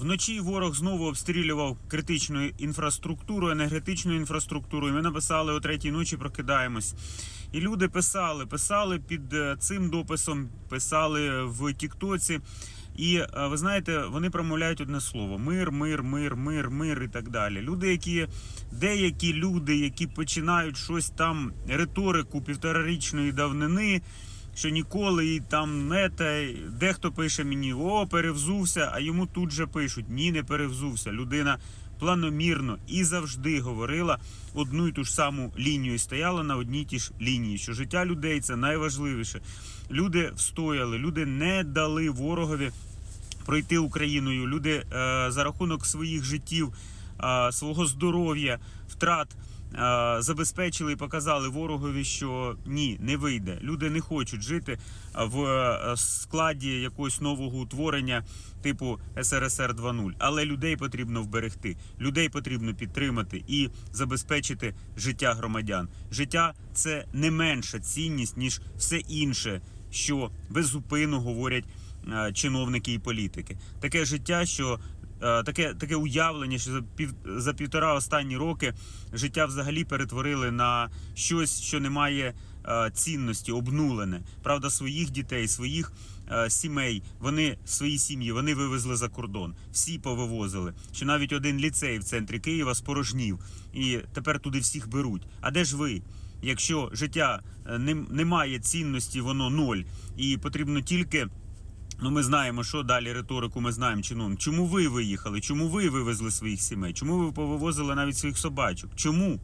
Вночі ворог знову обстрілював критичну інфраструктуру, енергетичну інфраструктуру. І ми написали о третій ночі, прокидаємось. І люди писали, писали під е, цим дописом, писали в Тіктоці. І е, ви знаєте, вони промовляють одне слово: мир, мир, мир, мир, мир і так далі. Люди, які деякі люди, які починають щось там риторику півторарічної давнини. Що ніколи і там не те, дехто пише мені, о, перевзувся, а йому тут же пишуть: ні, не перевзувся. Людина планомірно і завжди говорила одну і ту ж саму лінію і стояла на одній ті ж лінії. Що життя людей це найважливіше. Люди встояли, люди не дали ворогові пройти Україною. Люди е, за рахунок своїх життів, е, свого здоров'я, втрат. Е, Забезпечили і показали ворогові, що ні, не вийде. Люди не хочуть жити в е, складі якогось нового утворення типу СРСР 2.0. Але людей потрібно вберегти, людей потрібно підтримати і забезпечити життя громадян. Життя це не менша цінність ніж все інше, що беззупинно говорять е, чиновники і політики. Таке життя, що таке, таке уявлення, що за пів за півтора останні роки життя взагалі перетворили на щось, що не має е, цінності, обнулене. Правда, своїх дітей, своїх е, сімей, вони свої сім'ї вони вивезли за кордон. Всі повивозили. Що навіть один ліцей в центрі Києва спорожнів, і тепер туди всіх беруть. А де ж ви? Якщо життя е, не, не має цінності, воно ноль, і потрібно тільки. Ну, ми знаємо, що далі риторику ми знаємо чином. Чому ви виїхали? Чому ви вивезли своїх сімей? Чому ви повивозили навіть своїх собачок? Чому?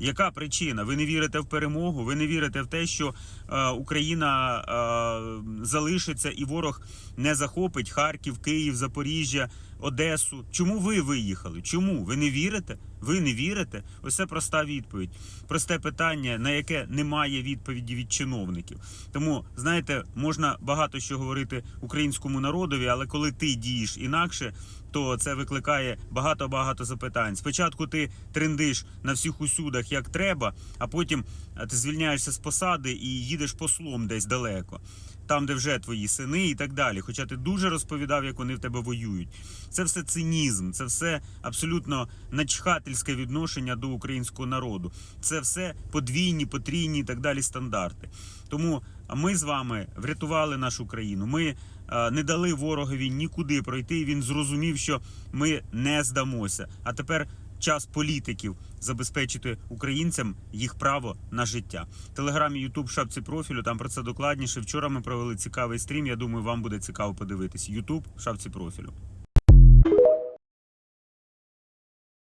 Яка причина? Ви не вірите в перемогу? Ви не вірите в те, що е, Україна е, залишиться і ворог не захопить Харків, Київ, Запоріжжя, Одесу? Чому ви виїхали? Чому? Ви не вірите? Ви не вірите? Ось це проста відповідь. Просте питання, на яке немає відповіді від чиновників. Тому знаєте, можна багато що говорити українському народові, але коли ти дієш інакше, то це викликає багато-багато запитань. Спочатку ти трендиш на всіх усюдах як треба, а потім ти звільняєшся з посади і їдеш послом десь далеко, там, де вже твої сини і так далі. Хоча ти дуже розповідав, як вони в тебе воюють. Це все цинізм, це все абсолютно начхательське відношення до українського народу. Це все подвійні, потрійні і так далі стандарти. Тому ми з вами врятували нашу країну. Ми е, не дали ворогові нікуди пройти. і Він зрозумів, що ми не здамося. А тепер час політиків забезпечити українцям їх право на життя. Телеграмі, Ютуб, шапці профілю. Там про це докладніше. Вчора ми провели цікавий стрім. Я думаю, вам буде цікаво подивитись. Ютуб, шапці профілю.